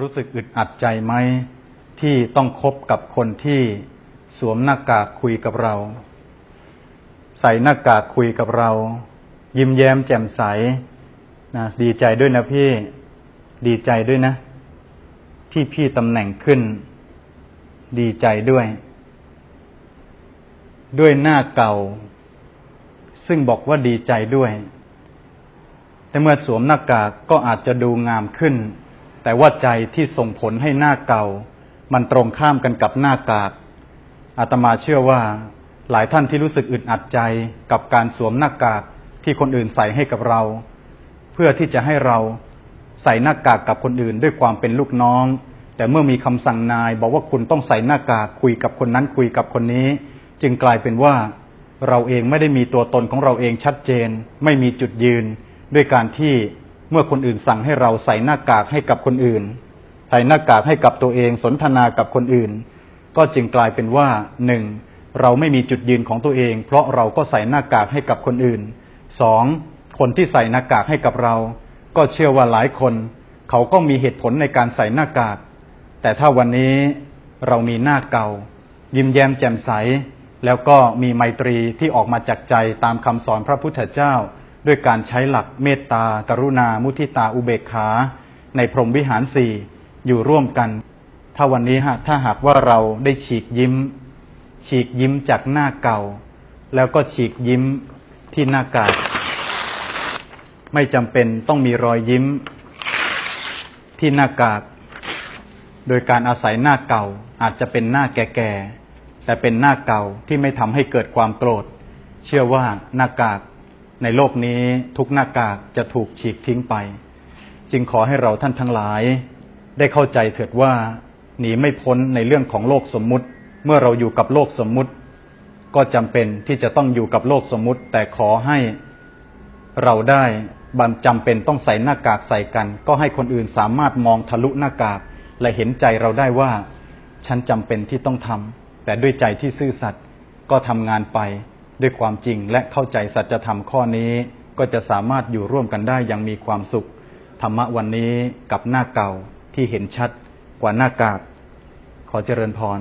รู้สึกอึดอัดใจไหมที่ต้องคบกับคนที่สวมหน้ากากคุยกับเรา ใส่หน้ากากคุยกับเรา ยิ้มแย้มแจ่มใสนะดีใจด้วยนะพี่ดีใจด้วยนะ ที่พี่ตำแหน่งขึ้น ดีใจด้วย ด้วยหน้าเก่า ซึ่งบอกว่าดีใจด้วยแต่เมื่อสวมหน้ากากก็อาจจะดูงามขึ้น แต่ว่าใจที่ส่งผลให้หน้าเก่า มันตรงข้ามกันกับหน้ากากอาตมาเชื่อว่าหลายท่านที่รู้สึกอึดอัดใจกับการสวมหน้ากากที่คนอื่นใส่ให้กับเรา เพื่อที่จะให้เราใส่หน้ากากกับคนอื่นด้วยความเป็นลูกน้อง แต่เมื่อมีคำสั่งนายบอกว่าคุณต้องใส่หน้ากากคุยกับคนนั้นคุยกับคนนี้ จึงกลายเป็นว่าเราเองไม่ได้มีตัวตนของเราเองชัดเจน ไม่มีจุดยืน ด้วยการที่ เมื่อคนอื่นสั่งให้เราใส่หน้ากากให้กับคนอื่น ใส่หน้ากากให้กับตัวเองสนทนากับคนอื่น ก็จึงกลายเป็นว่าหนึ่งเราไม่มีจุดยืนของตัวเอง เพราะเราก็ใส่หน้ากากให้กับคนอื่นสองคนที่ใส่หน้ากากให้กับเรา ก็เชื่อว่าหลายคน เขาก็มีเหตุผลในการใส่หน้ากาก แต่ถ้าวันนี้เรามีหน้าเก่า ยิ้มแย้มแจ่มใส แล้วก็มีไมตรีที่ออกมาจากใจตามคำสอนพระพุทธเจ้า ด้วยการใช้หลักเมตตา กรุณา มุทิตาอุเบกขา ในพรหมวิหารสี่อยู่ร่วมกัน ถ้าวันนี้ฮะถ้าหากว่าเราได้ฉีกยิ้ม ฉีกยิ้มจากหน้าเก่า แล้วก็ฉีกยิ้มที่หน้ากากไม่จำเป็นต้องมีรอยยิ้มที่หน้ากากโดยการอาศัยหน้าเก่าอาจจะเป็นหน้าแก่ๆแต่เป็นหน้าเก่าที่ไม่ทำให้เกิดความโกรธ เชื่อว่าหน้ากาก ในโลกนี้ทุกหน้ากากจะถูกฉีกทิ้งไป จึงขอให้เราท่านทั้งหลาย ได้เข้าใจเถิดว่าหนีไม่พ้นในเรื่องของโลกสมมุติ เมื่อเราอยู่กับโลกสมมุติ ก็จำเป็นที่จะต้องอยู่กับโลกสมมุติ แต่ขอให้เราได้บันจำเป็นต้องใส่หน้ากากใส่กัน ก็ให้คนอื่นสามารถมองทะลุหน้ากาก และเห็นใจเราได้ว่า ฉันจำเป็นที่ต้องทำแต่ด้วยใจที่ซื่อสัตย์ก็ทำงานไป ด้วยความจริงและเข้าใจสัจธรรมข้อนี้ก็จะสามารถอยู่ร่วมกันได้อย่างมีความสุข ธรรมะวันนี้กับหน้าเก่าที่เห็นชัดกว่าหน้ากากขอเจริญพร